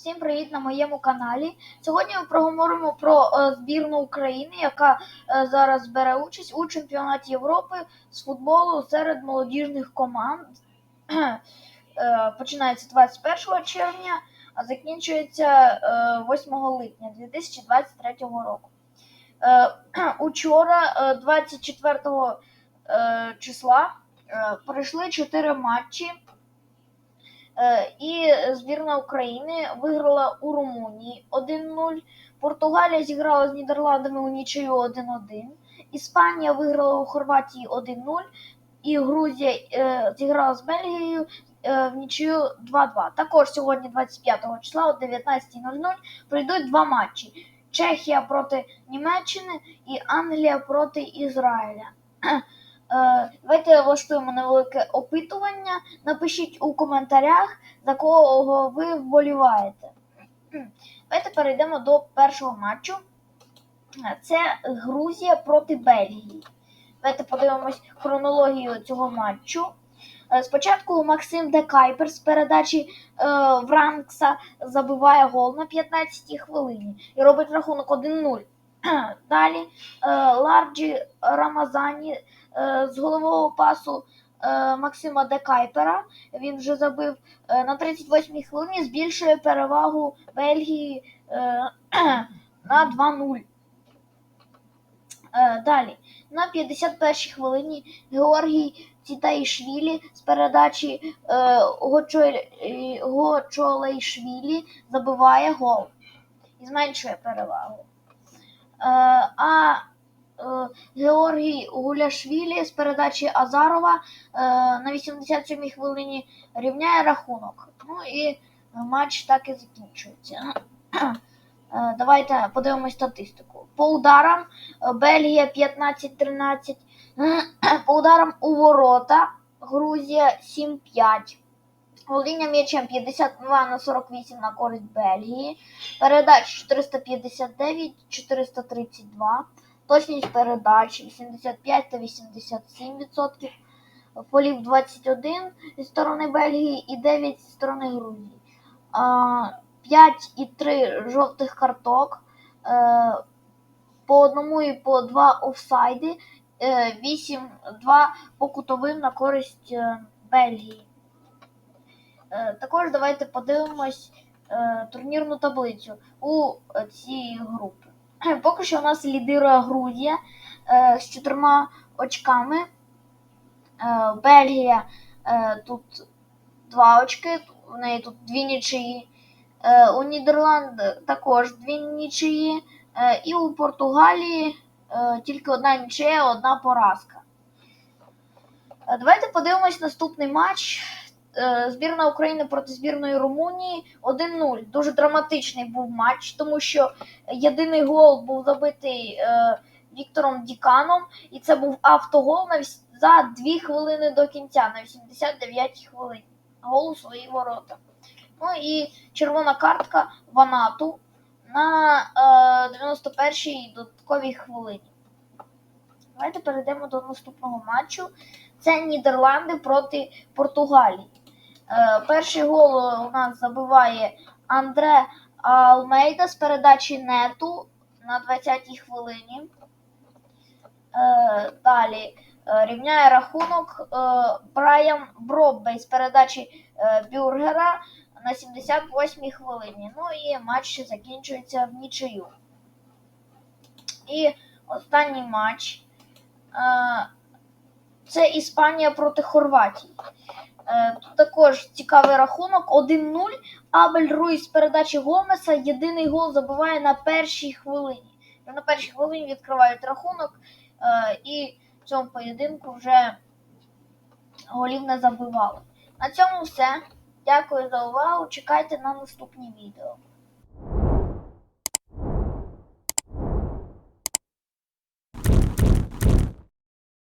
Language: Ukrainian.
Всім привіт на моєму каналі. Сьогодні ми проговоримо про е, збірну України, яка е, зараз бере участь у чемпіонаті Європи з футболу серед молодіжних команд. Е, починається 21 червня, а закінчується е, 8 липня 2023 року. Учора, е, 24 е, числа, пройшли 4 матчі. Е, І збірна України виграла у Румунії 1-0. Португалія зіграла з Нідерландами у нічию 1-1. Іспанія виграла у Хорватії 1-0. І Грузія е, зіграла з Бельгією е, в нічию 2-2. Також сьогодні, 25 числа, о 19.00, пройдуть два матчі: Чехія проти Німеччини і Англія проти Ізраїля. Е, Давайте влаштуємо невелике опитування. Напишіть у коментарях, за кого ви вболіваєте. Давайте перейдемо до першого матчу. Це Грузія проти Бельгії. Давайте подивимось хронологію цього матчу. Е, Спочатку Максим Декайпер з передачі е, Вранкса забиває гол на 15-й хвилині і робить рахунок 1-0. Далі Ларджі Рамазані з голового пасу е, Максима Декайпера. Він вже забив е, на 38-й хвилині, збільшує перевагу Бельгії е, на 2-0. Е, Далі на 51-й хвилині Георгій Цітаїшвілі з передачі е, Гочо- е, Гочолейшвілі забиває гол і зменшує перевагу. Е, а е, Георгій Гуляшвілі з передачі Азарова е, на 87-й хвилині рівняє рахунок. Ну і матч так і закінчується. Е, Давайте подивимось статистику. По ударам е, Бельгія 15-13, по ударам у ворота Грузія 7-5. Володіння м'ячем 52 на 48 на користь Бельгії. Передач 459, 432. Точність передач 85 та 87%. Полів 21 зі сторони Бельгії і 9 зі сторони Грузії. А, 5 і 3 жовтих карток. Е, По одному і по два офсайди. 8-2 по кутовим на користь е, Бельгії. Е, Також давайте подивимось е, турнірну таблицю у е, цій групи. Поки що у нас лідирує Грузія е, з чотирма очками. Е, Бельгія е, тут два очки, у неї тут дві нічиї. У Нідерланд також дві нічиї. І у Португалії тільки одна нічия, одна поразка. Давайте подивимось наступний матч. Е, Збірна України проти збірної Румунії 1-0. Дуже драматичний був матч, тому що єдиний гол був забитий е, Віктором Діканом, і це був автогол за 2 хвилини до кінця, на 89-й хвилині. Гол у свої ворота. Ну і червона картка Ванату на е, 91-й додатковій хвилині. Давайте перейдемо до наступного матчу. Це Нідерланди проти Португалії. Е, перший гол у нас забиває Андре Алмейда з передачі нету на 20-й хвилині. Е, далі е, рівняє рахунок Брайан Броббей з передачі Бюргера на 78-й хвилині. Ну і матч закінчується в нічию. І останній матч. Це Іспанія проти Хорватії. Е, також цікавий рахунок 1-0. Абель Руїс з передачі Гомеса єдиний гол забиває на першій хвилині. На першій хвилині відкривають рахунок, е, і в цьому поєдинку вже голів не забивали. На цьому все. Дякую за увагу. Чекайте на наступні відео.